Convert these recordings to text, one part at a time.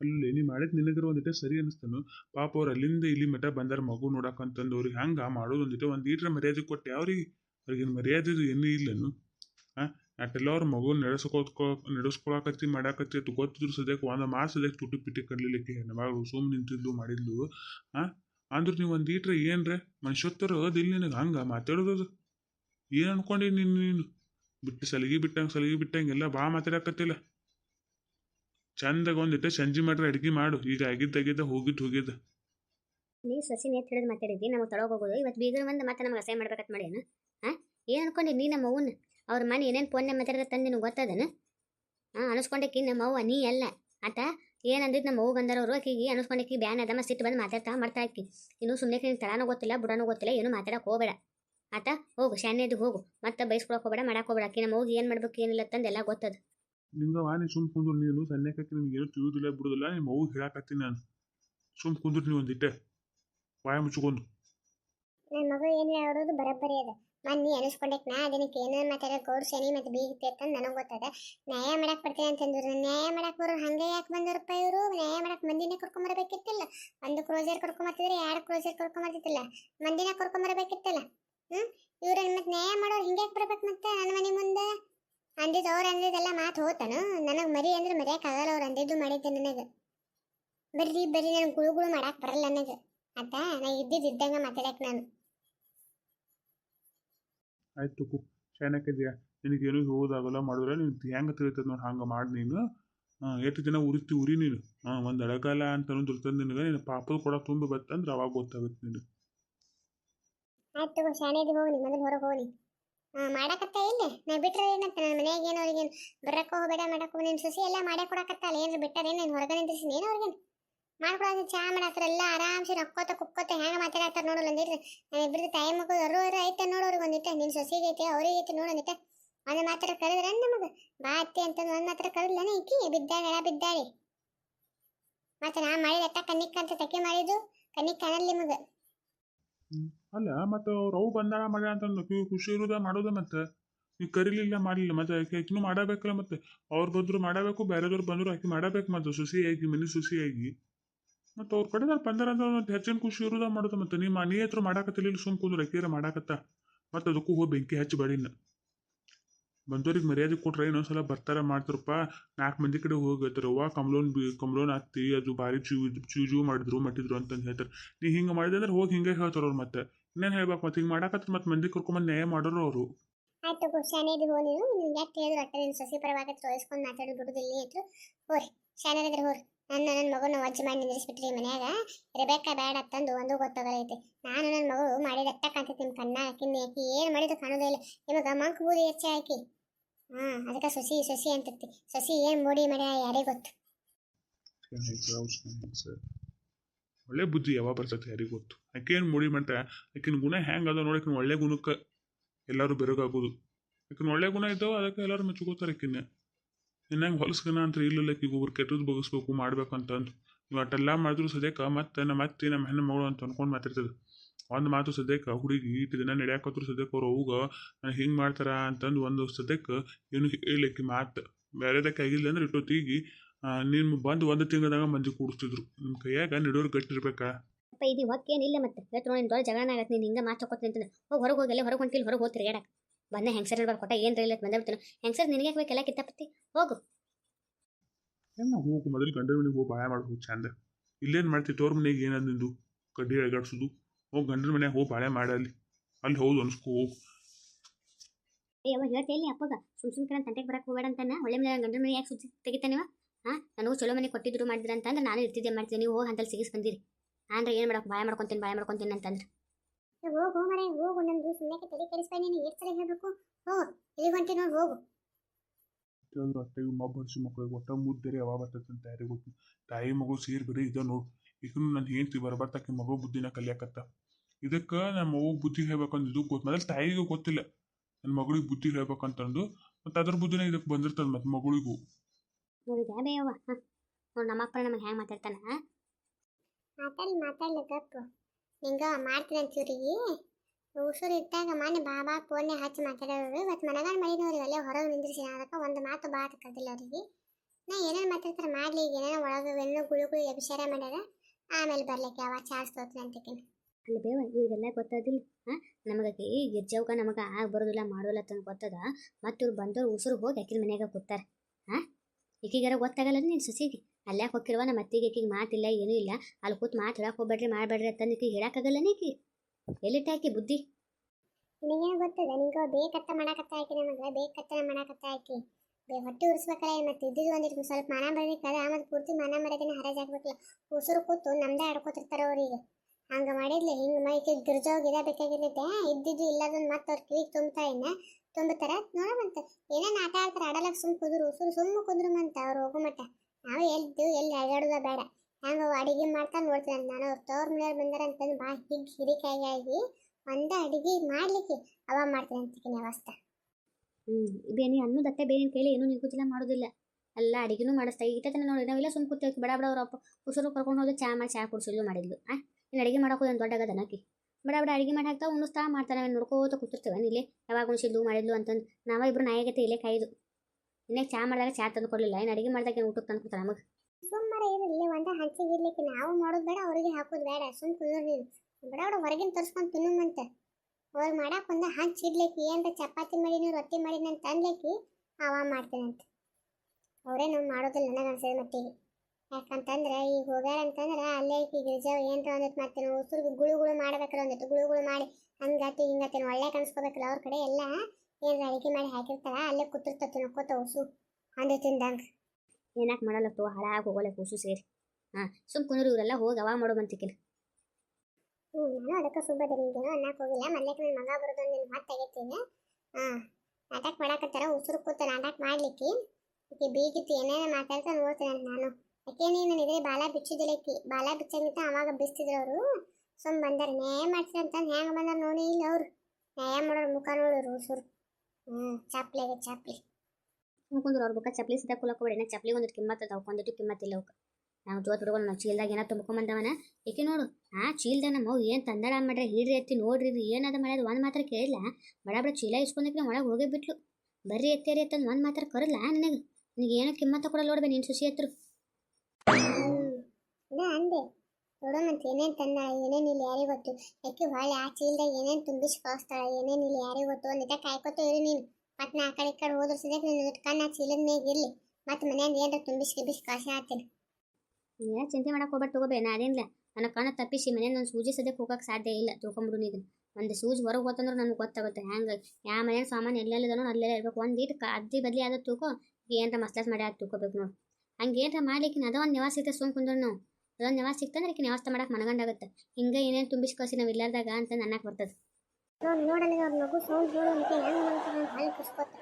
ಅಲ್ಲಿ ನೀ ಮಾಡಿದ್ ನಿನಗರ ಒಂದಿಟ್ಟೆ ಸರಿ ಅನಿಸ್ತಾನು ಪಾಪ ಅವ್ರು ಅಲ್ಲಿಂದ ಇಲ್ಲಿ ಮಠ ಬಂದಾರ ಮಗು ನೋಡಕ್ಕಂತಂದು ಅವ್ರಿಗೆ ಹಂಗೆ ಮಾಡೋದು ಒಂದಿಟ ಒಂದು ಈಟ್ರ ಮರ್ಯಾದೆ ಕೊಟ್ಟೆ. ಅವ್ರಿಗೆ ಅವ್ರಿಗೆ ಮರ್ಯಾದೆ ಏನೂ ಇಲ್ಲನು ಹಾಂ ಅಟ್ಟೆಲ್ಲ ಅವ್ರ ಮಗು ನಡೆಸ್ಕೋತ್ಕೋ ನಡೆಸ್ಕೊಳಕತ್ತಿ ಮಾಡಾಕತ್ತಿ ಅದು ಗೊತ್ತಿದ್ರು ಸದ್ಯಕ್ಕೆ, ಒಂದು ಮಾಸ ಸದ್ಯಕ್ಕೆ ತುಟಿ ಪಿಟಿ ಕಡ್ಲಿಕ್ಕೆ ಹೆಣ್ಮಗಳು ಸುಮ್ಮನೆ ನಿಂತಿದ್ಲು, ಮಾಡಿದ್ಲು. ಹಾಂ ಅಂದ್ರೆ ನೀವು ಒಂದು ಈಟ್ರ ಏನ್ರೆ? ಮನುಷ್ಯೋತ್ತರ ಅದಿಲ್ಲ ನಿನಗೆ ಹಂಗೆ ಮಾತಾಡೋದು ಏನು ಅನ್ಕೊಂಡಿ ನೀನು ನೀನು? ಬಿಟ್ಟು ಸಲಗಿ ಬಿಟ್ಟಂಗೆ, ಸಲಿಗೆ ಬಿಟ್ಟಂಗೆ ಎಲ್ಲ ಭಾಳ ಮಾತಾಡಕತ್ತಿಲ್ಲ. ಚಂದಾಗ ಒಂದಿಟ್ಟು ಸಂಜೆ ಮಾಡ್ರೆ ಮಾಡು. ಈಗ ಆಗಿದ್ದಾಗಿದ್ದ ಆಗಿದ್ದ, ಹೋಗಿದ್ದು ಹೋಗಿದ್ದ. ನೀ ಸಸಿ ನೇತ್ ಹಿಡಿದು ಮಾತಾಡಿದ್ವಿ ನಮಗೆ ತೊಳಗೆ ಹೋಗೋದು. ಇವತ್ತು ಬೀಗರ ಬಂದು ಮತ್ತೆ ನಮಗೆ ಅಸಹ್ಯ ಮಾಡ್ಬೇಕಂತ ಮಾಡ್ಯಾನ? ಹಾಂ ಏನು ಅನ್ಕೊಂಡಿ ನೀ ನಮ್ಮ ಅವ್ವನ ಅವ್ರ ಮನೆ ಏನೇನು ಫೋನ್ ಮಾತಾಡ್ದ ತಂದು ನಿನಗೆ ಗೊತ್ತದನ? ಹಾಂ ಅನಿಸ್ಕೊಂಡಕ್ಕಿ ನಮ್ಮ ಅವ್ವ ನೀ ಅಲ್ಲ ಆತ ಏನಂದಿದ್ದು ನಮ್ಮ ಅವ್ವ ಬಂದರವರು ಆಕಿಗೆ ಅನಿಸ್ಕೊಂಡಕ್ಕಿ ಬ್ಯಾನ್ ಅದಮ್ಮ ಸಿಟ್ಟು ಬಂದು ಮಾತಾಡ್ತಾ ಮಾಡ್ತಾ ಆಕಿ ಇನ್ನು ಸುಮ್ಮನೆ ನಿನ್ನ ತಳಾನು ಗೊತ್ತಿಲ್ಲ, ಬುಡನೂ ಗೊತ್ತಿಲ್ಲ, ಏನು ಮಾತಾಡಕ್ಕೆ ಹೋಗಬೇಡ. ಆತ ಹೋಗು ಶಾನ್ಯದು ಹೋಗು. ಮತ್ತೆ ಬೈಸ್ಕೊಳಕ್ಕೆ ಹೋಗಬೇಡ ಮಾಡಕ್ಕೆ ಹೋಗಬೇಡ. ಆಕಿ ನಮ್ಮ ಅವ್ಗೆ ಏನು ಮಾಡ್ಬೇಕು, ಏನಿಲ್ಲ ತಂದೆಲ್ಲ ಗೊತ್ತದ. ನಿಂಗ ವಾನಿ ಸುಮ್ ಕುಂದ್ರು ನೀನು ಸನ್ಯಾಕಕ್ಕೆ ನಿನ್ಗೆ ಏನು ತಿಳಿಯೋದಿಲ್ಲ ಬಿಡುದಿಲ್ಲ ನಿಮ್ಮ ಅವ್ಗೆ ಹೇಳಾಕತ್ತೀನಿ ನಾನು. ಸುಮ್ ಕುಂದ್ರು ನೀವು ಒಂದಿಟ್ಟೆ. ವಾಯ ಮುಚ್ಕೊಂಡು ನನ್ನ ಮಗ ಏನು ಹೇಳೋದು ಬರೋಬ್ಬರಿ ಅದ. ಮನ್ನಿ ಅನಿಸ್ಕೊಂಡೆ ನಾ ಅದಕ್ಕೆ ಏನೇನು ಮಾತಾಡೋ ಗೌರ್ ಶನಿ ಮತ್ತೆ ಬೀಗತ್ತೆ ಅಂತ ನನಗೆ ಗೊತ್ತದ. ನ್ಯಾಯ ಮಾಡಕ್ಕೆ ಬರ್ತೀನಿ ಅಂತಂದ್ರು ನ್ಯಾಯ ಮಾಡಕ್ ಬರೋರು ಹಂಗೆ ಯಾಕೆ ಬಂದರಪ್ಪ ಇವರು? ನ್ಯಾಯ ಮಾಡಕ್ ಮಂದಿನೇ ಕರ್ಕೊಂಬರಬೇಕಿತ್ತಲ್ಲ ಒಂದು ಕ್ರೋಜರ್ ಕರ್ಕೊಂಬರ್ತಿದ್ರೆ ಎರಡು ಕ್ರೋಜರ್ ಕರ್ಕೊಂಬರ್ತಿತ್ತಲ್ಲ ಮಂದಿನ ಕರ್ಕೊಂಬರ್ಬೇಕಿತ್ತಲ್ಲ ಹ್ಞೂ ಇವರು ಮತ್ತೆ ನ್ಯಾಯ ಮಾಡೋರು ಹಿಂಗೆ ಯಾಕೆ ಬರ್ಬೇಕು ಮತ್ತೆ ನನ್ನ ಮನೆ ಮುಂದೆ? ಅಂದಿದ್ದು ಅವ್ರು ಅಂದಿದ್ದೆಲ್ಲ ಮಾತು ಹೋತಾನು? ನನಗೆ ಮರಿ ಅಂದ್ರೆ ಮರೆಯಕ್ಕಾಗಲ್ಲ ಅವ್ರು ಅಂದಿದ್ದು ಮಾಡಿದ್ದೆ ನನಗೆ. ಬರ್ರಿ ಬರ್ರಿ ನನಗೆ ಗುಳು ಗುಳು ಮಾಡಕ್ ಬರಲ್ಲ ನನಗೆ. ಅಂತ ನಾ ಇದ್ದಿದ್ದು ಇದ್ದಂಗೆ ಮಾತಾಡಕ್ ನಾನು. ಆಯ್ತು ತುಕು. ಶಾನಕ್ಕಿದ್ಯಾ ನಿನಗೇನು ಹೋಗೋದಾಗಲ್ಲ ಮಾಡಿದ್ರೆ ನೀನು ಹೆಂಗೆ ತಿಳಿತದೆ ನೋಡಿ ಹಂಗೆ ಮಾಡಿ ನೀನು. ಹಾಂ ಎಷ್ಟು ದಿನ ಉರಿತಿ ಉರಿ ನೀನು. ಹಾಂ ಒಂದು ಅಡಗಲ್ಲ ಅಂತ ಅನ್ನೋದು ಇರ್ತದೆ ನಿನಗೆ ನಿನ್ನ ಪಾಪದ ಕೂಡ ತುಂಬಿ ಬತ್ತಂದ್ರೆ ಅವಾಗ ಗೊತ್ತಾಗುತ್ತೆ ನೀನು ಆಯ್ತು ತಗೋ ಹೋಗಿ ಮೊದಲು ಹೊರಗೆ ಹೋಗ್ನಿ ಹಾಂ ಮಾಡಕತ್ತ ಇಲ್ಲಿ. ನಾ ಬಿಟ್ರೆ ಏನಂತ? ನನ್ನ ಮನೆಗೆ ಏನು ಅವ್ರಿಗೇನು ಬರಕ್ಕೆ ಹೋಗಬೇಡ ಮಾಡಕ್ಕೆ ನಿನ್ನ ಸೊಸಿ ಎಲ್ಲ ಮಾಡೇ ಕೊಡಕತ್ತಲ್ಲ ಏನ್ರ ಬಿಟ್ಟಾರೆ ಏನು? ಹೊರಗೆ ನಿಂತಿಸಿ ಏನು ಅವ್ರಿಗೇನು? ಮಾಡ್ಕೊಡೋದು ಚಾ ಮಾಡತ್ತಾರ ಎಲ್ಲ ಆರಾಮ್ಸೆ ನಕ್ಕೋತ ಕುಕ್ಕೋತ ಹೆಂಗೆ ಮಾತಾಡತ್ತಾರ ನೋಡಲ್ಲ ಅಂದಿರ್ರಿ ನಾನು ಇಬ್ಬರದ್ದು ತಾಯಿ ಮಗು ಅರು ಐತೆ ನೋಡೋರಿಗೆ ಒಂದಿಟ್ಟ ನಿನ್ನ ಸೊಸಿಗೆ ಐತೆ, ಅವ್ರಿಗೆ ಐತೆ ನೋಡೊಂದಿಟ್ಟ ಒಂದು ಮಾತ್ರ ಕರೆದ್ರೆ ನಮಗೆ? ಬಾ ಅಂತ ಒಂದು ಮಾತ್ರ ಕರೆದ್ಲೇನೆ ಇಕ್ಕಿ ಬಿದ್ದಾಳೆ ಎಳ ಬಿದ್ದಾಳೆ. ಮತ್ತೆ ನಾ ಮಾಡಿದ ಕಣ್ಣಿಕ್ ಅಂತ ತಕ್ಕೆ ಮಾಡಿದ್ದು? ಕಣ್ಣಿಕ್ ಕಾಣಲ್ಲ ನಿಮಗೆ. ಅಲ್ಲ, ಮತ್ತು ಅವ್ರು ಅವು ಬಂದಾಗ ಮಾಡ್ಯಾರ ಅಂತ ಅಂದು ಖುಷಿ ಇರೋದ ಮಾಡೋದ ಮತ್ತೆ? ನೀವು ಕರೀಲಿಲ್ಲ ಮಾಡಲಿಲ್ಲ ಮತ್ತೆ ಆಕೆ ಆಕಿನೂ ಮಾಡಬೇಕಲ್ಲ ಮತ್ತೆ. ಅವ್ರು ಬಂದ್ರು ಮಾಡಬೇಕು, ಬೇರೆದವ್ರು ಬಂದರು ಆಕೆ ಮಾಡಬೇಕು ಮತ್ತೆ ಸುಸಿಯಾಗಿ, ಮನೆ ಸುಸಿಯಾಗಿ. ಮತ್ತು ಅವ್ರ ಕಡೆ ಬಂದಾರ ಅಂದ್ರೆ ಮತ್ತೆ ಹೆಚ್ಚಿನ ಖುಷಿ ಇರೋದ ಮಾಡೋದು ಮತ್ತೆ. ನಿಮ್ಮ ಮನೆ ಹತ್ರ ಮಾಡಾಕತ್ತಿಲ್ಲ ಸುಮ್ ಕುಂದ್ರು ಅಕ್ಕಿರ ಮಾಡಾಕತ್ತ. ಮತ್ತೆ ಅದಕ್ಕೂ ಹೋಗಿ ಬೆಂಕಿ ಹಚ್ಚಿ ಬಡಿನ. ಬಂದವ್ರಿಗೆ ಮರ್ಯಾದೆ ಕೊಟ್ರೆ ಇನ್ನೊಂದ್ಸಲ ಬರ್ತಾರ ಮಾಡ್ತಾರಪ್ಪ. ನಾಲ್ಕು ಮಂದಿ ಕಡೆ ಹೋಗತ್ತಾರ ವಾ ಕಮ್ಲೋನ್ ಬಿ ಕಮ್ಲೋನ್ ಹತ್ತಿ ಅದು ಭಾರಿ ಚೂ ಚೂಜು ಮಾಡಿದ್ರು, ಮಟ್ಟಿದ್ರು ಅಂತಂದು ಹೇಳ್ತಾರೆ. ನೀ ಹಿಂಗೆ ಮಾಡಿದೆ ಅಂದ್ರೆ ಹೋಗಿ ಹಿಂಗೆ ಹೇಳ್ತಾರ ಅವ್ರು ಮತ್ತೆ. ಇನ್ನೇನು ಹೇಳ್ಬೇಕು ಮತ್ತೆ ಹಿಂಗೆ ಮಾಡಾಕತ್ರ ಮತ್ತೆ ಮಂದಿ ಕರ್ಕೊಂಬಂದು ನ್ಯಾಯ ಮಾಡೋರು ಅವರು. ಆಯ್ತು ಶಾನೆ ಇದು ಹೋ ನೀನು. ನಿನ್ಗೆ ಯಾಕೆ ಹೇಳಿದ್ರು ಅಟ್ಟ ನಿನ್ನ ಸಸಿ ಪರವಾಗಿ ತೋರಿಸ್ಕೊಂಡು ಮಾತಾಡೋದು ಬಿಡುದಿಲ್ಲ ಅಂತ ಹೋರಿ ಶಾನೆದಿದ್ರೆ ಹೋರಿ. ನನ್ನ ನನ್ನ ಮಗನ ವಜ್ಜೆ ಮಾಡಿ ನಿಂದಿರಿಸ್ಬಿಟ್ರಿ ಮನ್ಯಾಗ. ಇರಬೇಕಾ ಬೇಡ ಅಂತಂದು ಒಂದು ಗೊತ್ತಾಗಲೈತಿ. ನಾನು ನನ್ನ ಮಗಳು ಮಾಡಿದಟ್ಟ ಕಾಣ್ತೈತಿ ನಿಮ್ಮ ಕಣ್ಣ ಕಿನ್ನಿ ಹಾಕಿ. ಏನು ಮಾಡಿದ್ರು ಕಾಣೋದೇ ಇಲ್ಲ. ಇವಾಗ ಮಂಕ್ ಬೂದಿ ಹೆಚ್ಚ ಹಾಕಿ. ಹಾಂ ಅದಕ್ಕೆ ಸೊಸಿ ಸೊಸಿ ಅಂತೈತಿ ಸೊಸಿ ಏನು ಮೋಡಿ ಮಾಡ್ಯ ಯಾರಿಗೆ ಗೊತ್ತು? ಒಳ್ಳೆ ಬುದ್ಧಿ ಯಾವಾಗ ಬರ್ತೈತೆ ಯಾರಿಗೆ ಗೊತ್ತು. ಆಕೇನು ಮೂಡಿ ಮಾಡ್ತಾ, ಆಕಿನ ಗುಣ ಹೆಂಗೆ ಅದ ನೋಡಿ ಒಳ್ಳೆ ಗುಣಕ್ಕೆ ಎಲ್ಲರೂ ಬೆರಗಾಗೋದು. ಆಕಿನ ಒಳ್ಳೆ ಗುಣ ಇದ್ದಾವೆ, ಅದಕ್ಕೆ ಎಲ್ಲರೂ ಮೆಚ್ಕೋತಾರೆ ಆಕಿನ ಇನ್ನಂಗೆ ಹೊಲಸ್ಕನ ಅಂತ ಇಲ್ಲಲ್ಲ ಈಗ ಒಬ್ರು ಕೆಟ್ಟದ್ದು ಬಗ್ಗಿಸ್ಬೇಕು ಮಾಡ್ಬೇಕು ಅಂತಂದು ನೀವು ಅಟ್ಟೆಲ್ಲ ಮಾಡಿದ್ರು ಸದ್ಯಕ್ಕೆ ಮತ್ತೆ ನಮ್ಮ ಅತ್ತೆ, ನಮ್ಮ ಹೆಣ್ಣು ಮಗಳು ಅಂತ ಅನ್ಕೊಂಡು ಮಾತಿರ್ತದೆ ಒಂದು ಮಾತು ಸದ್ಯಕ್ಕೆ, ಹುಡುಗಿ ಇಟ್ಟು ದಿನ ನಡೆಯಾಕತ್ರು ಸದ್ಯಕ್ಕೆ ಅವ್ರು ಅವ್ಗ ಹಿಂಗೆ ಮಾಡ್ತಾರ? ಅಂತಂದು ಒಂದು ಸದ್ಯಕ್ಕೆ ಏನು ಹೇಳಲಿಕ್ಕೆ ಮಾತು. ಬೇರೆದಕ್ಕೆ ಆಗಿಲ್ಲ ಅಂದ್ರೆ ಇಟ್ಟೊತ್ತಿಗೆ ನಿಮ್ಮ ಬಂದು ಒಂದು ತಿಂಗಳದಾಗ ಮಂದಿ ಕೂಡಿಸ್ತಿದ್ರು. ನಿಮ್ಮ ಕೈಯಾಗ ನಿಡೋರು ಗಟ್ಟಿರ್ಬೇಕಾ ಅಪ್ಪ ಇದು ಒಕ್ಕೇನಿಲ್ಲ ಮತ್ತೆ. ಇವತ್ತು ನೋಡಿ ದೊಡ್ಡ ಜಗಳನ ಆಗತ್ತೆ. ನೀನು ಹಿಂಗೆ ಮಾತು ಹಾಕೋತೀನಿ ಅಂತ ಹೋಗಿ ಹೊರಗೆ ಎಲ್ಲ ಹೊರಗೆ ಹೊಂಟಿಲ್ಲ ಹೊರಗೆ ಹೋಗ್ತಿರಿ ಹೇಳಕ್ಕೆ ಬಂದ ಹೆಂಗ್ಸರ್ ಹೇಳ್ಬಾರ ಕೊಟ್ಟ ಏನು ಇಲ್ಲ ಬಂದ ಬಿಡ್ತಾನೆ. ಹೆಂಗ್ಸರ್ ನಿನಗೆ ಯಾಕೆ ಬೇಕೆಲ್ಲ ಕಿತ್ತಾಪತ್ತಿ. ಹೋಗು. ಏನು ಹೋಗು? ಮೊದಲು ಗಂಡನ ಮನೆಗೆ ಹೋಗಿ ಬಾಯ ಮಾಡ್ಬೇಕು ಚಂದ ಇಲ್ಲೇನು ಮಾಡ್ತಿ? ತೋರ್ ಮನೆಗೆ ಏನದು ನಿಂದು? ಕಡ್ಡಿ ಎಳಗಾಡ್ಸೋದು. ಹೋಗಿ ಗಂಡನ ಮನೆಗೆ ಹೋಗಿ ಬಾಳೆ ಮಾಡಲ್ಲಿ ಅಲ್ಲಿ. ಹೌದು ಅನ್ಸ್ಕೋ ಹೋಗು ಅಯ್ಯವ ಹೇಳ್ತಿ ಎಲ್ಲಿ ಅಪ್ಪಗ? ಸುಮ್ ಸುಮ್ ಕಡೆ ತಂಟೆಗೆ ಬರಕ್ಕೆ ಹೋಗ್ಬೇಡ ಅಂತಾನ. ಒಳ್ಳೆ ಮನೆ ಗಂಡನ ಮನೆ ಯಾಕೆ ತೆಗಿತಾನೆ ತೆಗಿತಾನಿವ ಹಾಂ ನನಗೂ ಚಲೋ ಮನೆ ಕೊಟ್ಟಿದ್ರು ಮಾಡಿದ್ರೆ ಅಂತಂದ್ರೆ ನಾನು ಇರ್ತಿದ್ದೆ ಮಾಡ್ತೀನಿ. ನೀವು ಹೋಗಿ ಅಂತಲ್ಲಿ ಸಿಗಿಸ್ ಬಂದಿರಿ. ಅಂದ್ರೆ ಏನು ಮಾಡಕ್ಕೆ ಬಾಯ ಮಾಡ್ಕೊತೀನಿ ಬಾಯ ಮಾಡ್ಕೊತೀನಿ ಅಂತಂದ್ರೆ. ಹೋಗು ಮರೆ ಹೋಗು ನಮ್ದು ಸುಮ್ಮನೆ ತಲೆ ಕೆಡಿಸ್ಬೇಡ ನೀನು ಎಷ್ಟು ಸಲ ಹೇಳಬೇಕು. ಹೋಗು ಇಲ್ಲಿ ಹೊಂಟಿ ನೋಡಿ ಹೋಗು. ಹೇಳಿದ್ರು ಅತ್ತೆಗೆ ಮಬ್ಬ ಹರಿಸಿ ಮಕ್ಕಳಿಗೆ ಒಟ್ಟ ಮುದ್ದೇರಿ ಯಾವಾಗ ಬರ್ತೈತೆ ಅಂತ ಯಾರಿಗೆ ಗೊತ್ತು. ತಾಯಿ ಮಗು ಸೇರಿ ಬರೀ ಇದ ನೋಡು. ಈಗನು ನನ್ನ ಹೆಂಡ್ತಿ ಬರಬರ್ತಾಕೆ ಮಗು ಬುದ್ಧಿನ ಕಲಿಯಾಕತ್ತ. ಇದಕ್ಕೆ ನಮ್ಮ ಮಗು ಬುದ್ಧಿ ಹೇಳ್ಬೇಕಂತ ಇದು ಗೊತ್ತು. ಮೊದಲು ತಾಯಿಗೂ ಗೊತ್ತಿಲ್ಲ. ನನ್ನ ಮಗಳಿಗೆ ಬುದ್ಧಿ ಹೇಳ್ಬೇಕಂತಂದು ಮತ್ತು ಅದ್ರ ಬುದ್ಧಿನ ಇದಕ್ಕೆ ಬಂದಿರ್ತದೆ ಮತ್ತು ಮಗಳಿಗೂ. ನೋಡಿದ್ಯಾ? ಬೇಯವ್ವ ಹಾಂ. ನೋಡಿ ನಮ್ಮ ಅಪ್ಪನ ನಮಗೆ ಹೆಂಗೆ ಮಾತಾಡ್ತಾನ? ಮಾತಾಡಿ ಮಾತಾಡ್ಲಿ ಗಪ್ಪು. ನಿಂಗ ಮಾಡ್ತೀನಿ ಅಂತೀವ್ರಿಗೆ ಉಸುರು ಇಟ್ಟಾಗ ಮನೆ ಬಾಬಾ ಫೋನ್ನೇ ಹಚ್ಚಿ ಮಾತಾಡೋರು. ಇವತ್ತು ಮನಗಂಡ ಮಾಡಿದವ್ರಿಗೆ ಅಲ್ಲೇ ಹೊರಗೆ ನಿಂದ್ರಿಸಿ. ಅದಕ್ಕೆ ಒಂದು ಮಾತು ಬಾತ್ ಕದಿಲ್ಲ ಅವರಿಗೆ. ನಾ ಏನೇನು ಮಾತಾಡ್ತಾರೆ ಮಾಡ್ಲಿ ಈಗ ಏನೇನೋ ಒಳಗೆ ಏನೋ ಗುಳುಗುಳು ಗುಳು ಅಭಿಷೇಕ ಮಾಡ್ಯಾರ. ಆಮೇಲೆ ಬರ್ಲಿಕ್ಕೆ ಯಾವ ಚಾರ್ಜ್ ತೋತೀನಿ ಅಂತಿದ್ದೀನಿ ಅಲ್ಲಿ ಬೇವ ಇವ್ರಿಗೆಲ್ಲ ಗೊತ್ತದಿಲ್ಲ. ಹಾಂ? ನಮಗೆ ಈ ಗಿರ್ಜವ್ಗ ನಮಗೆ ಆಗ ಬರೋದಿಲ್ಲ ಮಾಡೋದಿಲ್ಲ ಅಂತ ಗೊತ್ತದ. ಮತ್ತು ಇವ್ರು ಬಂದವ್ರು ಉಸಿರು ಹೋಗಿ ಅಕ್ಕಿನ ಮನ್ಯಾಗ ಕೂತಾರ. ಈಕಿಗಾರ ಗೊತ್ತಾಗಲ್ಲ ನೀನು ಸಸಿಗೆ. ಅಲ್ಲೇ ಹೋಗಿರುವ ನಮ್ಮ ಅತ್ತಿಗೆ ಈಕಿಗೆ ಮಾತಿಲ್ಲ, ಏನೂ ಇಲ್ಲ. ಅಲ್ಲಿ ಕೂತ್ ಮಾತು ಹೇಳಕ್ಕೆ ಹೋಗ್ಬೇಡ್ರಿ, ಮಾಡಬೇಡ್ರಿ ಅಂತ ಈಕಿಗೆ ಹೇಳಕ್ಕಾಗಲ್ಲ ನೀಕಿ ಎಲ್ಲಿಟ್ಟಾಕಿ ಬುದ್ಧಿ? ನಿನಗೇನು ಗೊತ್ತದ? ನಿಂಗೆ ಬೇಕತ್ತ ಮಾಡಾಕತ್ತ ಹಾಕಿ ನಮಗೆ ಬೇಕತ್ತ ಮಾಡಾಕತ್ತ ಆಕಿ. ಬೇ ಹೊಟ್ಟೆ ಉರ್ಸ್ಬೇಕಲ್ಲ ಮತ್ತೆ? ಇದ್ದಿದ್ದು ಒಂದಿಟ್ಟು ಸ್ವಲ್ಪ ಮನ ಬರ್ಬೇಕಲ್ಲ, ಆಮೇಲೆ ಪೂರ್ತಿ ಮನ ಮರದಿನ ಹರಾಜ್ ಆಗ್ಬೇಕಲ್ಲ. ಉಸಿರು ಕೂತು ನಮ್ದೇ ಆಡ್ಕೋತಿರ್ತಾರ ಅವ್ರಿಗೆ. ಹಂಗ ಮಾಡಿದ್ಲಿ ಹಿಂಗೆ ಮೈಕೆ ಗಿರ್ಜೋಗಿ ಇದ ಇದ್ದಿದ್ದು ಇಲ್ಲದೊಂದು ಮತ್ತೆ ಅವ್ರ ಕಿವಿಗೆ ತುಂಬ್ತಾ ಇನ್ನ ತುಂಬುತ್ತಾರ? ನೋಡಮಂತ ಏನೇನು ಆಟ ಆಡ್ತಾರೆ ಆಡಲಕ್ಕೆ ಸುಮ್ ಕುದುರು, ಸುಮ್ ಸುಮ್ಮ ಕುದುರುಮಂತ ಅವ್ರು ಹೋಗೋ ಮಟ್ಟ. ನಾವು ಎಲ್ದು ಎಲ್ಲಿ ಅಡಾಡೋದ ಬೇಡ. ಹಂಗ ಅಡಿಗೆ ಮಾಡ್ತಾ ನೋಡ್ತೀನಿ ನಾನು ಅವ್ರ ತವ್ರ ಮನೆಯವ್ರು ಬಂದಾರ ಅಂತಂದು ಬಾ ಹಿಗ್ ಹಿರಿಕಾಯಿಯಾಗಿ ಒಂದ ಅಡಿಗೆ ಮಾಡ್ಲಿಕ್ಕೆ ಅವ ಮಾಡ್ತೀನಿ ಅಂತಿದ್ದೀನಿ ಅವಸ್ಥ ಹ್ಞೂ ಬೇನಿ ಅನ್ನೋದತ್ತೆ ಬೇನಿ ಕೇಳಿ ಏನೂ ನೀವು ಮಾಡೋದಿಲ್ಲ. ಎಲ್ಲ ಅಡಿಗೆನೂ ಮಾಡಿಸ್ತಾ ಈಟತನ ನೋಡಿ, ನಾವೆಲ್ಲ ಸುಮ್ ಕೂತೇವೆ ಬೇಡ ಬಡ ಅವ್ರ ಅಪ್ಪ ಕರ್ಕೊಂಡು ಹೋದ್ರೆ ಚಾ ಮಾಡಿ, ಚಾ ಕುಡಿಸಿದ್ಲು ಮಾಡಿದ್ಲು. ಆ, ನೀನು ಅಡಿಗೆ ಮಾಡೋಕೆ ಏನು ದೊಡ್ಡ ಆಗದನಕಿ ಬಡ ಬಡ ಅಡಿಗೆ ಮಾಡಿ ಹಾಕ್ತಾ ಉಣಿಸ್ತಾ ಮಾಡ್ತಾನೆ ನಾವೇನು ನೋಡ್ಕೋತ ಕೂತಿರ್ತೇವೆ ಇಲ್ಲಿ ಯಾವಾಗ ಉಣಿಸಿದ್ಲು ಮಾಡಿದ್ಲು ಅಂತಂದು ನಾವ ಇಬ್ರು ನಾಯಿಗತ್ತೆ ಇಲ್ಲೇ ಕಾಯ್ದು. ಇನ್ನೇ ಚಾ ಮಾಡಿದಾಗ ಚಾ ತಂದು ಕೊಡಲಿಲ್ಲ. ಏನು ಅಡಿಗೆ ಮಾಡಿದಾಗ ಏನು ಊಟಕ್ಕೆ ತಂದು ಕೊಡ್ತಾರೆ ನಮಗೆ ಸುಮ್ಮನೆ ಇರಲಿ ಒಂದ ಹಂಚಿಗೆ ಇರ್ಲಿಕ್ಕೆ ನಾವು ಮಾಡೋದು ಬೇಡ, ಅವ್ರಿಗೆ ಹಾಕೋದು ಬೇಡ. ಸುಮ್ಮನೆ ಕುಂದ್ರು ಬಡ ಬಡ ಹೊರಗಿನ ತರಿಸ್ಕೊಂಡು ತಿನ್ನುಮಂತ ಅವ್ರು ಮಾಡಕ್ಕೆ ಒಂದು ಹಂಚಿರ್ಲಿಕ್ಕೆ ಏನ್ರ ಚಪಾತಿ ಮಾಡಿನೂ ರೊಟ್ಟಿ ಮಾಡೀನಿ ಅಂತ ಅನ್ಲಿಕ್ಕೆ ಅವ ಅಂತ ಅವರೇ ನಾವು ಮಾಡೋದಿಲ್ಲ ನನಗೆ ಅನ್ಸಿದ ಮಟ್ಟಿಗೆ. ಯಾಕಂತಂದ್ರೆ ಈಗ ಹೋಗ್ಯಾರ ಅಂತಂದ್ರೆ ಅಲ್ಲೇ ಈಗ ಗಿರಿಜಾವ್ ಏನರ ಒಂದಿಟ್ಟು ಮಾಡ್ತೀನಿ ಉಸುರು ಗುಳು ಗುಳು ಮಾಡ್ಬೇಕಲ್ಲ ಒಂದಿಟ್ಟು ಗುಳು ಗುಳು ಮಾಡಿ ಹಂಗಾತಿ ಹಿಂಗತ್ತೇನು ಒಳ್ಳೆ ಕನ್ಸ್ಕೋಬೇಕಲ್ಲ ಅವ್ರ ಕಡೆ ಎಲ್ಲ ಏನ್ರ ಅಡಿಗೆ ಮಾಡಿ ಹಾಕಿರ್ತಾರ ಅಲ್ಲೇ ಕೂತಿರ್ತ ತಿನ್ಕೋತ ಉಸು ಅಂದ್ರೆ ತಿಂದಂಗೆ. ಏನಕ್ಕೆ ಮಾಡಲ್ಲ ತೋ ಹಾಳಾಗಿ ಹೋಗಲ್ಲ ಉಸು ಸೇರಿ. ಹಾಂ ಸುಮ್ ಕುಂದ್ರು ಇವರೆಲ್ಲ ಹೋಗಿ ಅವಾಗ ಮಾಡೋ ಬಂತಿಕ್ಕಿನ ಹ್ಞೂ ನಾನು ಅದಕ್ಕೆ ಸುಬ್ಬದ ನಿಂಗೇನು ಅನ್ನಕ್ಕೆ ಹೋಗಿಲ್ಲ ಮಲ್ಯಕ್ಕೆ ನನ್ನ ಮಗ ಬರೋದು ನಿನ್ನ ಮಾತು ತೆಗಿತೀನಿ. ಹಾಂ ನಾಟಕ ಮಾಡಾಕತ್ತಾರ ಉಸಿರು ಕೂತ ನಾಟಕ ಮಾಡ್ಲಿಕ್ಕೆ ಈಕೆ ಬೀಗಿತ್ತು ಏನೇನೋ ಮಾತಾಡ್ತಾ ನೋಡ್ತೀನಿ ನಾನು. ಯಾಕೆ ನೀನು ಇದ್ರೆ ಬಾಲ ಬಿಚ್ಚಿದಿಲ್ಲಕ್ಕಿ ಬಾಲ ಬಿಚ್ಚಂಗಿತ್ತ ಅವಾಗ ಬಿಸ್ತಿದ್ರು ಅವರು. ಸುಮ್ ಬಂದಾರ. ನ್ಯಾಯ ಮಾಡ್ತೀನಿ ಅಂತ ಹೆಂಗೆ ಬಂದಾರ ನೋಡಿ ಇಲ್ಲ ಅವ್ರು. ನ್ಯಾಯ ಮಾಡೋರು ಮುಖ ನೋಡೋರು ಉಸುರು ಹ್ಞೂ ಚಾಪ್ಲಿಗೆ ಚಾಪ್ಲಿ ಕುಂದ್ರು ಅವ್ರ ಮುಖ ಚಪ್ಲಿ ಸಿದ್ಧ ಕುಲಕೋಬೇಡಿ ಬಿಡಿ ಚಪ್ಲಿ ಒಂದಿಟ್ಟು ಕಿಮ್ಮತ್ ಅದಾವ ಒಂದಿಟ್ಟು ಕಿಮ್ಮತ್ತಿಲ್ಲ ಅವಕ್ಕೆ ನಾವು ಜೋತ್ ಬಿಡ್ಕೊಂಡು ನಾವು ಚೀಲ್ದಾಗ ಏನೋ ತುಂಬ್ಕೊಂಬಂದವನ ಏಕೆ ನೋಡು? ಆ, ಚೀಲ್ದಾಗ ನಮ್ಮ ಅವ್ವ ಏನು ತಂದಡ ಮಾಡ್ರೆ ಹಿಡ್ರಿ ಎತ್ತಿ ನೋಡ್ರಿ ಇದು ಏನದ ಮಾಡ್ಯದ ಒಂದು ಮಾತ್ರ ಕೇಳಿಲ್ಲ ಬಡ ಬಡ ಚೀಲ ಇಸ್ಕೊಂಡಕ್ಕೆ ಒಳಗೆ ಹೋಗೇ ಬಿಟ್ಲು. ಬರ್ರಿ ಎತ್ತೇರಿ ಎತ್ತಂದು ಒಂದು ಮಾತ್ರ ಕರಲ್ಲ ನನಗೆ? ನಿನಗೆ ಏನೋ ಕಿಮ್ಮತ್ತ ಕೊಡಲ್ಲ ನೋಡ್ಬೇ ನಿನ್ ಸುಸಿ ಹತ್ರ ಅದ. ಅಂದೆ ನೋಡೋಣಂತ ಏನೇನು ತಂದ ಏನೇನು ಇಲ್ಲಿ ಯಾರಿಗೆ ಗೊತ್ತು. ಯಾಕೆ ಹೊಳೆ ಆಚೆ ಇಲ್ದ ಏನೇನ್ ತುಂಬಿಸಿ ಕಳಿಸ್ತಾಳ ಇಲ್ಲಿ ಯಾರಿಗೆ ಗೊತ್ತು ಒಂದಿಟ ಕಾಯ್ಕೊತ ಇರು ನೀನು. ಮತ್ತೆ ನಾ ಆ ಕಡೆ ಈ ಕಡೆ ಹೋದ್ರ ಸದ್ಯಕ್ಕೆ ನೀನು ಕಣ್ಣು ಚೀಲದ ಇರಲಿ. ಮತ್ತೆ ಮನ್ಯಾಗ ಏನಾರ ತುಂಬಿಸಿ ಗಿಬಿಸಿ ಕಳ್ಸಿ ಹಾಕ್ತೀನಿ. ಏನ ಚಿಂತೆ ಮಾಡಕ್ಕೆ ಹೋಗ್ಬೇಡ ತಗೋಬೇ ನಾ ಅದೇನ್ಲ ನನ್ನ ಕಣ್ಣು ತಪ್ಪಿಸಿ ಮನೆ ನಾನು ಸೂಜಿ ಸದ್ಯಕ್ಕೆ ಹೋಗಕ್ಕೆ ಸಾಧ್ಯ ಇಲ್ಲ. ತಿಳ್ಕೊಂಬಿಡು ನೀನು. ಒಂದು ಸೂಜಿ ಹೊರಗೆ ಹೋತಂದ್ರೆ ನನಗೆ ಗೊತ್ತಾಗುತ್ತೆ. ಹ್ಯಾಂಗೆ ಯಾವ ಮನೆಯ ಸಾಮಾನು ಎಲ್ಲೆಲ್ಲಿದನೋ ಅಲ್ಲೆಲ್ಲ ಇರ್ಬೇಕು. ಒಂದು ಕ ಅದ್ದಿ ಬದಲಿ ಆದ ತೂಕೋ. ಏನರ ಮಸ್ಲಾಸ್ ಮಾಡಿ ಅದು ತೂಕೋಬೇಕು ನೋಡಿ. ಹಂಗೆ ಏನರ ಮಾಡ್ಲಿಕ್ಕೆ ಅದ ಒಂದು ನಿವಾಸ ಸಿಗ್ತದೆ ಸುಮ್ ಕುಂದ್ರು ನಾವು ಅದೊಂದು ನಿವಾಸ ಸಿಕ್ತಂದ್ರೆ ಈಕೆ ನಿವಾಸ ಮಾಡಕ್ಕೆ ಮನಗಂಡಾಗುತ್ತೆ. ಹಿಂಗೆ ಏನೇನು ತುಂಬಿಸಿ ಕಳಿಸಿ ನಾವು ಇಲ್ಲಾರ್ದಾಗ ಅಂತ ಅನ್ನಕ್ಕೆ ಬರ್ತದೆ. ನೋಡಿ ನೋಡಲ್ಲ ಅವ್ರ ಮಗು ಸೌಂಡ್ ನೋಡು ಅಂತ ಹೆಂಗೆ ಮಾಡ್ತಾರೆ ಹಾಲು ಕುಸ್ಕೋತ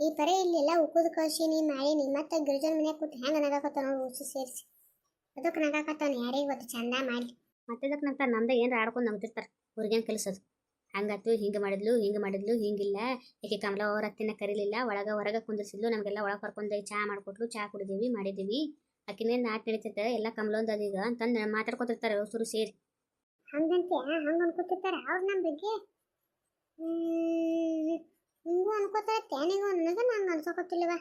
ಈ ಪರಿ ಇಲ್ಲೆಲ್ಲ ಉಕ್ಕುದು ಕಳ್ಸೀನಿ ಮಾಡೀನಿ ಮತ್ತೆ ಗಿರಿಜನ ಮನ್ಯಾಗ ಕೂತು ಹೆಂಗೆ ನಗಾಕತ್ತ ನೋಡಿ ಉಸಿ ಸೇರಿಸಿ. ಅದಕ್ಕೆ ನಗಾಕತ್ತಾನ ಯಾರಿಗೆ ಗೊತ್ತು ಚಂದ ಮಾಡಿ ಮತ್ತೆ ಇದಕ್ಕೆ ನಂತರ ನಮ್ದೇ ಏನಾರ ಆಡ್ಕೊಂಡು ನಗ್ತಿರ್ತಾರೆ ಅವ್ರಿಗೇನು ಕಲಿಸೋದು. ಹಂಗಾತು ಹಿಂಗೆ ಮಾಡಿದ್ಲು ಹಿಂಗೆ ಮಾಡಿದ್ಲು, ಹಿಂಗಿಲ್ಲ. ಯಾಕೆ ಕಮಲ ಅವ್ರ ಅತ್ತಿನ ಕರೀಲಿಲ್ಲ? ಒಳಗೆ, ಹೊರಗೆ ಕುಂದಿರ್ಸಿದ್ಲು. ನಮಗೆಲ್ಲ ಒಳಗೆ ಕರ್ಕೊಂಡು ಚಹಾ ಮಾಡಿಕೊಟ್ಲು, ಚಾ ಕುಡಿದೀವಿ ಮಾಡಿದ್ದೀವಿ ಅಕ್ಕಿನೇ ನಾಟ್ ನಡೀತೈತೆ? ಎಲ್ಲ ಕಮಲೊಂದು ಅದೀಗ ಅಂತಂದು ಮಾತಾಡ್ಕೊತಿರ್ತಾರೆ ಸುರು ಸೇರಿ. ಹಂಗಂತೆ ಹಂಗೆ ಅನ್ಕೋತಿರ್ತಾರೆ ಅವ್ರ ನಮ್ಮ ಬಗ್ಗೆ? ಹಿಂಗೂ ಅನ್ಕೋತಾರೆ ತೇನಿಗೂ ಅನ್ನೋದು ನಂಗೆ ಅನ್ಸೋಕತ್ತಿಲ್ವ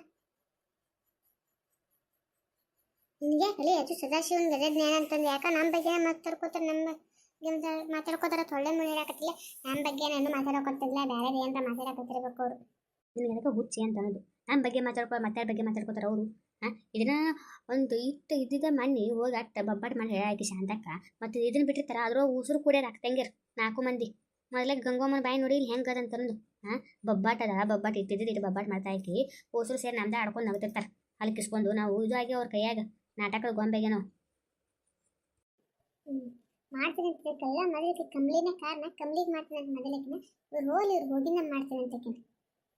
ನಿನಗೆ ಕಲಿ ಅದು ಸದಾಶಿವನ ಜ್ಞಾನ ಅಂತಂದು ಯಾಕ ನಮ್ಮ ಬಗ್ಗೆ ಮಾತಾಡ್ಕೋತಾರ ನಮ್ಮ ಮಾತಾಡ್ಕೋತಾರ ತೊಳ್ಳೆ ಮುಳಿರಾಕತ್ತಿಲ್ಲ ನಮ್ಮ ಬಗ್ಗೆ ನಾನು ಮಾತಾಡೋಕತ್ತಿಲ್ಲ ಬೇರೆ ಏನಾರ ಮಾತಾಡಕತ್ತಿರ್ಬೇಕು ಅವರು. ನಿಮ್ಗೆ ಅದಕ್ಕೆ ಹುಚ್ಚಿ ಅಂತ ಅನ್ನೋದು. ನಮ್ಮ ಬಗ್ಗೆ ಮಾತಾಡ್ಕೊ ಮತ್ತೆ ಬಗ್ಗೆ ಮಾತಾಡ್ಕೋತಾರೆ ಅವರು. ಹಾಂ ಇದನ್ನ ಒಂದು ಇಟ್ಟು ಇದ್ದಿದ್ದ ಮಣ್ಣಿ ಹೋಗಿ ಅಟ್ಟ ಬಬ್ಬಾಟ್ ಮಾಡಿ ಹೇಳಾಕಿ ಶಾಂತಕ್ಕ. ಮತ್ತು ಇದನ್ನ ಬಿಟ್ಟಿರ್ತಾರ ಅದ್ರ ಉಸಿರು ಕುಡಿಯೋರು ಹಾಕ್ತಂಗಿರ್ ನಾಲ್ಕು ಮಂದಿ. ಮೊದಲೇ ಗಂಗಮ್ಮನ ಬಾಯಿ ನೋಡಿ ಇಲ್ಲಿ ಹೆಂಗೆ ಅದಂತಂದು ಹಾಂ ಬಬ್ಬಾಟ್ ಅದ ಬಬ್ಬಾಟ್ ಇಟ್ಟಿದ್ದು ಇಟ್ಟು ಬಬ್ಬಾಟ್ ಮಾಡ್ತಾ ಹಾಕಿ ಉಸಿರು ಸೇರಿ ನಮ್ದೇ ಆಡ್ಕೊಂಡು ನಗ್ತಿರ್ತಾರೆ. ಅಲ್ಲಿ ಕಿಸ್ಕೊಂಡು ನಾವು ಇದು ಆಗಿ ಅವ್ರ ಕೈಯಾಗ ನಾಟಕದ ಗೊಂಬೆಗೆ ನಾವು. ಮಾಡ್ತೀನಿ ಅಂತ ಕಲ್ಲ ಮೊದಲಿಗೆ ಕಂಬ್ಲಿನ ಕಾರಣ, ಕಂಬ್ಳಿಗೆ ಮಾಡ್ತೀನಿ ಅಂತ ಮೊದಲಿಗೆ ಇವ್ರು ಹೋಲಿ ಇವ್ರು ಹೋಗಿನ ಅಂತ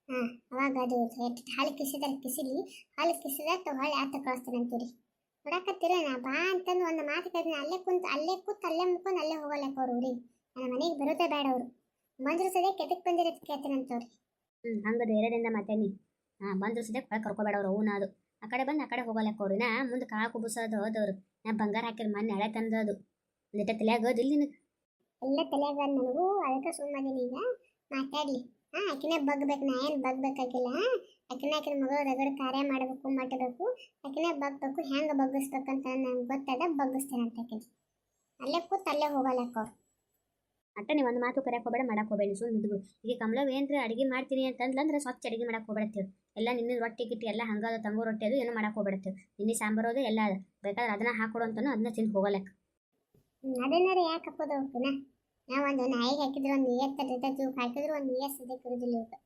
ಹಾಂ, ಅವಾಗ ಅದು ಹಾಲು ಕಿಸಿದಾರ ಕಿಸಿಲಿ ಹಾಲು ಕಿಸಿದ ತೊಗೊಳ್ಳಿ ಆತ ಕಳಿಸ್ತೀನಿ ಅಂತೀರಿ ನೋಡಕತ್ತೀರ ನಾ ಬಾ ಅಂತಂದು ಒಂದು ಮಾತು ಕೇಳಿದ್ನ ಅಲ್ಲೇ ಕುಂತು, ಅಲ್ಲೇ ಕೂತು, ಅಲ್ಲೇ ಮುಕ್ಕೊಂಡು ಅಲ್ಲೇ ಹೋಗಲ್ಲಕ್ಕ ಅವ್ರು ಹುಡುಗಿ ನನ್ನ ಮನೆಗೆ ಬರೋದೇ ಬೇಡ ಅವರು. ಬಂದ್ರು ಸದೇ ಕೆದಕ್ ಬಂದಿರೋದು ಕೇಳ್ತೀನಿ ಅಂತವ್ರಿ ಹ್ಞೂ ಹಂಗೆ ಧೈರ್ಯದಿಂದ ಮಾತೇನಿ ಹಾಂ ಬಂದ್ರು ಸದೇ ಒಳಗೆ ಕರ್ಕೊಬೇಡ ಅವ್ರು, ಅವನ ಅದು. ಆ ಕಡೆ ಬಂದು, ಆ ಕಡೆ ಹೋಗಲಕ್ಕ ಅವ್ರು. ನಾ ಮುಂದೆ ಕಾಳು ಕುಬಸೋದು ಹೋದವ್ರು. ನಾ ಬಂಗಾರ ಹಾಕಿರ ಮನೆ ಹಳೆ ತಂದದು. ಒಂದಿಟ್ಟ ತಲೆಯಾಗ ಹೋದಿಲ್ಲ ನಿನಗೆ? ಎಲ್ಲ ತಲೆಯಾಗ ನನಗೂ ಅದಕ್ಕೆ ಸುಮ್ಮನೆ ಈಗ ಮಾತಾಡ್ಲಿ ಹಾಂ ಆಕಿನೇ ಬಗ್ಬೇಕು ನಾ ಏನು ಬಗ್ಬೇಕಾಗಿಲ್ಲ ಆಕಿನ ಆಕಿನ ಮಗಳು ರಗಡ ಕಾರ್ಯ ಮಾಡಬೇಕು ಮಾಡಬೇಕು ಆಕಿನ ಬಗ್ಬೇಕು ಹೆಂಗೆ ಬಗ್ಗಿಸ್ಬೇಕಂತ ನಂಗೆ ಗೊತ್ತದ ಬಗ್ಗಿಸ್ತೇನೆ ಅಂತ ಆಕಿನ. ಅಲ್ಲೇ ಕೂತ್ ಅಲ್ಲೇ ಹೋಗಲ್ಲ ಅವ್ರು. ಅಟ್ಟ ನೀವು ಒಂದು ಮಾತು ಕರೆಯಕ್ಕೆ ಹೋಗಬೇಡ ಮಾಡಕ್ಕೆ ಹೋಗಬೇಡಿ ಸುಮ್ಮನೆ ಇದ್ಬಿಡು ಈಗ ಕಮಲವ್ ಏನ್ರಿ ಅಡಿಗೆ ಮಾಡ್ತೀನಿ ಅಂತಂದ್ರೆ ಸ್ವಚ್ಛ ಅಡಿಗೆ ಮಾಡಕ್ಕೆ ಹೋಗ್ಬಿಡ್ತೀವಿ ಎಲ್ಲ ನಿನ್ನ ರೊಟ್ಟಿ ಗಿಟ್ಟಿ ಎಲ್ಲ ಹಂಗಾದ ತಂಗು ರೊಟ್ಟಿ ಅದು ಏನು ಮಾಡಕ್ಕೆ ಹೋಗ್ಬಿಡ್ತೀವಿ ನಿನ್ನೆ ಸಾಂಬಾರು ಅದು ಎಲ್ಲ ಅದ ಬೇಕಾದ್ರೆ ಅದನ್ನ ಹಾಕೊಡು ಅಂತಾನು ಅದನ್ನ ತಿಂದು ಹೋಗಲ್ಲ ಅದನ್ನಾರ ಯಾಕೆ ಹಾಕೋದು ಅವಕ್ಕನ ನಾವು ಒಂದು ನಾಯಿಗೆ ಹಾಕಿದ್ರು, ಒಂದು ಏತ್ತ ಜೊತೆ ಇವಕ್ಕೆ ಹಾಕಿದ್ರು, ಒಂದು ಏಸ್ ಸದ್ಯ ಕುರುದಿಲ್ಲ ಇವಕ್ಕೆ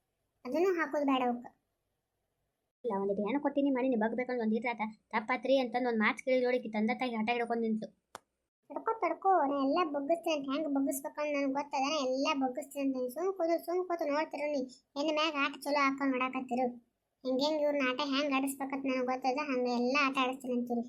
ಅದನ್ನು ಹಾಕೋದು ಬೇಡ ಅವಕ್ಕೆ ಇಲ್ಲ, ಒಂದು ಧ್ಯಾನ ಕೊಟ್ಟಿನಿ, ಮಾಡೀನಿ, ಬಗ್ಬೇಕಂದ್ರೆ ಒಂದು ಇಟ್ರಾತ ತಪ್ಪಾತ್ರಿ ಅಂತಂದು ಒಂದು ಮಾತು ಕೇಳಿ ಜೋಡಿಕಿ ತಂದೆ ತಾಯಿ ಹಠ ಹಿಡ್ಕೊಂಡು ನಿಂತು. ತಡ್ಕೋ ತಡ್ಕೋ, ನಾ ಎಲ್ಲ ಬಗ್ಗಿಸ್ತೀನಿ ಅಂತ ಹೆಂಗೆ ಬಗ್ಗಿಸ್ಬೇಕಂತ ನನಗೆ ಗೊತ್ತದ? ಎಲ್ಲ ಬಗ್ಗಿಸ್ತೀನಿ ಅಂತ ಸುಮ್ ಕೂತು ಸುಮ್ ಕೂತು ನೋಡ್ತಿರು ನೀ. ಹೆಣ್ಣು ಮ್ಯಾಗ ಆಟ ಚಲೋ ಹಾಕೊಂಡು ಮಾಡಾಕತ್ತಿರು. ಹಿಂಗೆ ಹೆಂಗೆ ಇವ್ರನ್ನ ಆಟ ಹೆಂಗೆ ಆಡಿಸ್ಬೇಕಂತ ನನಗೆ ಗೊತ್ತದ, ಹಂಗೆ ಎಲ್ಲ ಆಟ ಆಡಿಸ್ತೀನಿ ಅಂತೀರಿ.